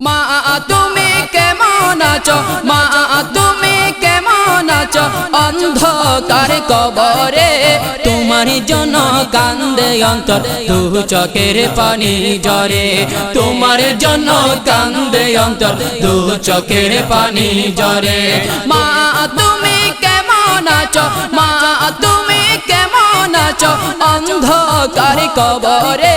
মা, তুমি কেমন আছো? মা, তুমি কেমন আছো? অন্ধকার কবরে তোমার জন্য কান্দে অন্তর তু চকের পানি জরে তোমার জন্য কান্দে অন্তর তু চকের পানি জরে মা, তুমি কেমন আছো? মা, তুমি কেমন আছো? অন্ধকার কবরে।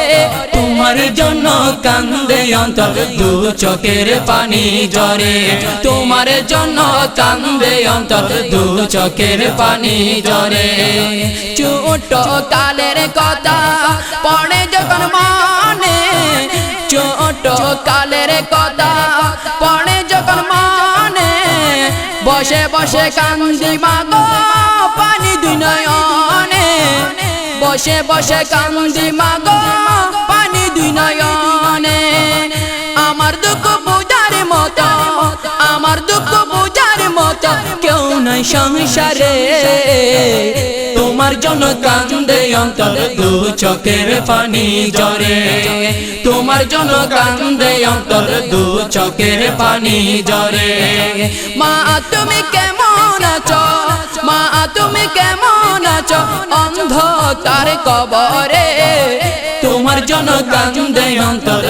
তোমার জন্য কান্দে অন্তর, দু চোখের পানি জরে তোমার জন্য কান্দে অন্তর, দু চোখের পানি জরে ছোট কালের কথা পড়ে যখন মানে ছোট কালের কথা পড়ে বসে বসে কান্দি মাগো, পানি দুই নয়নে। বসে বসে কান্দি মাগো, পানি দুই নয়নে। আমার দুঃখ বুঝার মতো, আমার দুঃখ মতো কেউ নাই সংসারে। তোমার জন্য কান্দে অন্তর দু চোখের পানি জরে তোমার জন্য কান্দে অন্তর দু চোখের পানি জরে মা, তুমি কেমন আছো? মা, তুমি কেমন আছো? অন্ধ তার কবরে। তোমার জন্য কান্দে অন্তর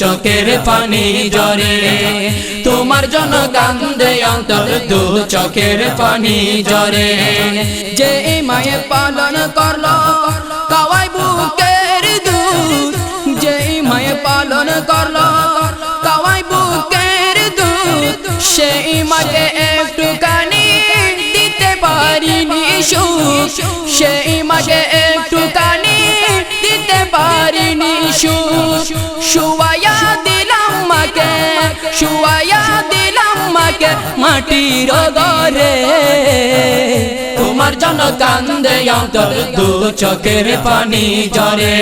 চোখের পানি জরে তোমার জন্য কান্দে অন্তর, দু চোখের পানি জরে যে মায়ে পালন করল, কাওয়াই বুকের দুধ। যে মায়ে পালন করল, কাওয়াই বুকের দুধ। সেই মাকে একটুখানি দিতে পারিনি সুখ। সেই মাকে একটুখানি দিতে পারিনি সুখ। মাকে শুয়াইয়া দিলাম মাকে মাটির ঘরে। তোমার জন্য কান্দে অন্তর, দু চোখের পানি জরে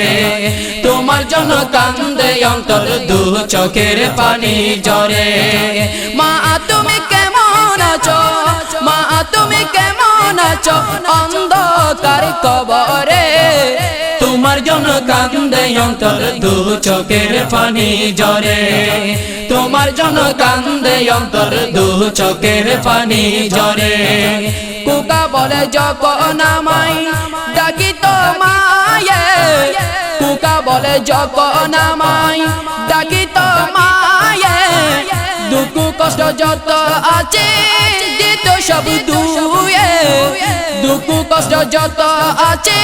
তোমার জন্য কান্দে অন্তর, দু চোখের পানি জরে মা, তুমি কেমন আছো? মা, তুমি কেমন আছো? অন্ধকার কবরে অন্তর দু চোখের পানি জরে তোমার জন্য কান্দে অন্তর দু চোখের পানি জরে কুকা বলে যখন আমায় ডাকি তো মায়ে। কুকা বলে যখন আমায় ডাকি তো মায়ে। দুঃখ কষ্ট যত আছে, দিত সব দুয়ে। দুঃখ কষ্ট যত আছে,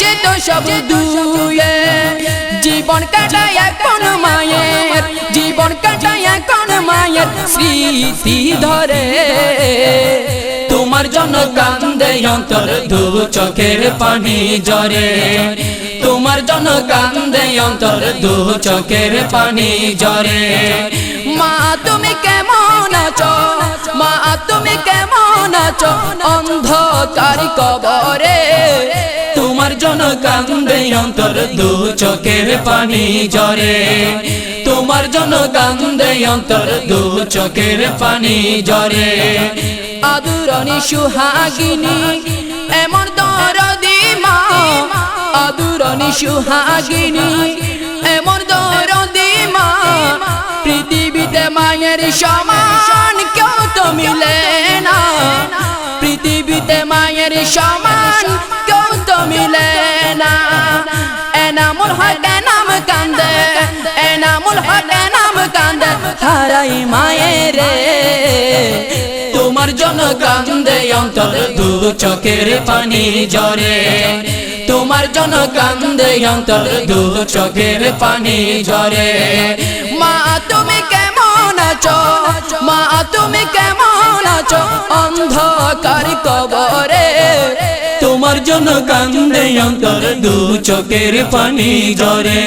যেত সব দুয়ে। জীবন কাটায় এখন মায়ের, জীবন কাটায় এখন মায়ের স্মৃতি ধরে। তোমার জন্য কান্দে অন্তর দু চোখের পানি জরে তোমার জন্য কান্দে অন্তর দু চোখের পানি জরে মা অন্ধকার কবরে। তোমার জন্য কান্দে অন্তর, দু চোখের পানি জরে তোমার জন্য কান্দে অন্তর, দু চোখের পানি জরে আদুরনি সুহাগিনী, এমন দরদি মা। আদুরনি সুহাগিনী, এমন পৃথিবীতে সমান কেউ তো মিলে না। এনামুল হক নাম কান্দে, এনামুল হক নাম কান্দে, হারাই মায়ের। তোমার জন্য কান্দে অন্তর, দু চোখের পানি জরে তোমার জন্য কান্দে অন্তর, দু চোখের পানি জরে মা, তুমি কেমন আছো? মা, তুমি কেমন আছো? অন্ধকার কবরে জন্য কান্দে অন্তর, দু চোখের পানি জরে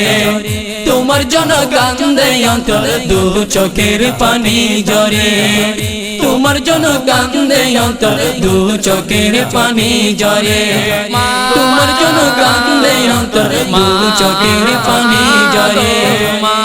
তোমার জন্য কান্দে অন্তর, দু চোখের পানি জরে তোমার জন্য কান্দে অন্তর, দু চোখের পানি জরে তোমার জন্য কান্দে অন্তর, দু চোখের পানি জরে মা